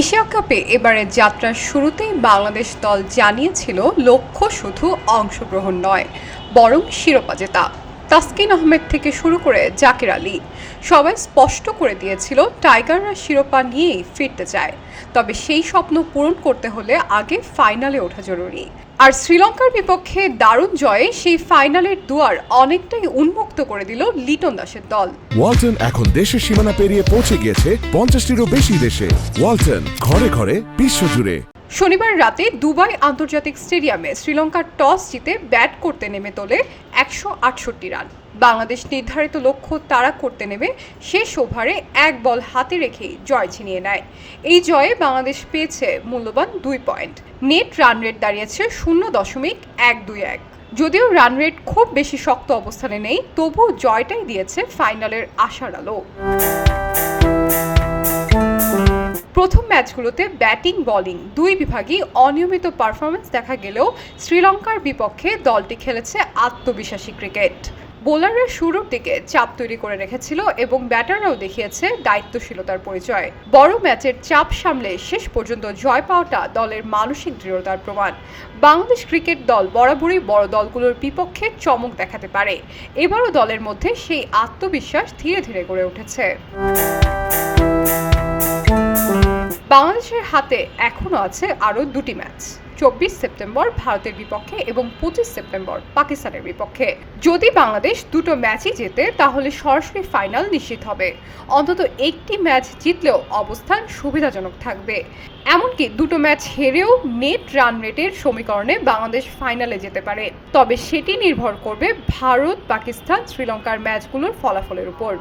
Asia কাপে এবারের যাত্রার শুরুতেই বাংলাদেশ দল জানিয়েছিল লক্ষ্য শুধু অংশগ্রহণ নয়, বরং শিরোপা জেতা। তাসকিন আহমেদ থেকে শুরু করে জাকির আলী। সবাই স্পষ্ট করে দিয়েছিল, টাইগাররা শিরোপা নিয়েই ফিরতে চায়। তবে সেই স্বপ্ন পূরণ করতে হলে আগে ফাইনালে ওঠা জরুরি। আর শ্রীলঙ্কার বিপক্ষে দারুণ জয়ে সেই ফাইনালের দুয়ার অনেকটাই উন্মুক্ত করে দিল লিটন দাসের দল। ওয়ালটন এখন দেশের সীমানা পেরিয়ে পৌঁছে গিয়েছে পঞ্চাশটিরও বেশি দেশে। ওয়ালটন ঘরে ঘরে বিশ্বজুড়ে। শনিবার রাতে দুবাই আন্তর্জাতিক স্টেডিয়ামে শ্রীলঙ্কার টস জিতে ব্যাট করতে নেমে তোলে একশো আটষট্টি রান। বাংলাদেশ নির্ধারিত লক্ষ্য তাড়া করতে নেমে শেষ ওভারে এক বল হাতে রেখেই জয় ছিনিয়ে নেয়। এই জয়ে বাংলাদেশ পেয়েছে মূল্যবান দুই পয়েন্ট। নেট রান রেট দাঁড়িয়েছে শূন্য দশমিক এক দুই এক। যদিও রান রেট খুব বেশি শক্ত অবস্থানে নেই, তবুও জয়টাই দিয়েছে ফাইনালের আশার আলো। প্রথম ম্যাচগুলোতে ব্যাটিং, বোলিং দুই বিভাগই অনিয়মিত পারফরমেন্স দেখা গেলেও শ্রীলঙ্কার বিপক্ষে দলটি খেলেছে আত্মবিশ্বাসী ক্রিকেট। বোলাররা শুরুর দিকে চাপ তৈরি করে রেখেছিল এবং ব্যাটাররাও দেখিয়েছে দায়িত্বশীলতার পরিচয়। বড় ম্যাচের চাপ সামলে শেষ পর্যন্ত জয় পাওয়াটা দলের মানসিক দৃঢ়তার প্রমাণ। বাংলাদেশ ক্রিকেট দল বরাবরই বড় দলগুলোর বিপক্ষে চমক দেখাতে পারে। এবারও দলের মধ্যে সেই আত্মবিশ্বাস ধীরে ধীরে গড়ে উঠেছে। বাংলাদেশের হাতে এখনও আছে আরও দুটি ম্যাচ। চব্বিশ সেপ্টেম্বর ভারতের বিপক্ষে এবং পঁচিশ সেপ্টেম্বর পাকিস্তানের বিপক্ষে। যদি বাংলাদেশ দুটো ম্যাচই জেতে, তাহলে সরাসরি ফাইনাল নিশ্চিত হবে। অন্তত একটি ম্যাচ জিতলেও অবস্থান সুবিধাজনক থাকবে। এমনকি দুটো ম্যাচ হেরেও নেট রান রেটের সমীকরণে বাংলাদেশ ফাইনালে যেতে পারে। তবে সেটি নির্ভর করবে ভারত পাকিস্তান শ্রীলঙ্কার ম্যাচগুলোর ফলাফলের উপর।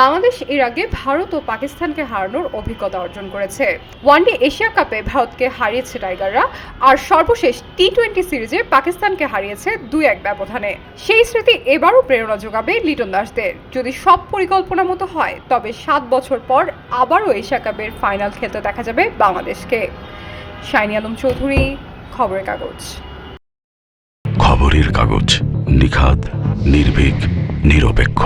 বাংলাদেশ এর আগে ভারত ও পাকিস্তানকে হারানোর অভিজ্ঞতা অর্জন করেছে। ওয়ানডে এশিয়া কাপে ভারতকে হারিয়েছে টাইগাররা, আর সর্বশেষ টি টোয়েন্টি সিরিজে পাকিস্তানকে হারিয়েছে দুই এক ব্যবধানে। সেই স্মৃতি এবারও প্রেরণা যোগাবে লিটন দাসদের। যদি সব পরিকল্পনা মতো হয়, তবে সাত বছর পর আবারও এশিয়া কাপের ফাইনাল খেলতে দেখা যাবে বাংলাদেশকে। শাইনি আলম চৌধুরী, খবরের কাগজ। খবরের কাগজ, নিখাত, নির্ভীক, নিরপেক্ষ।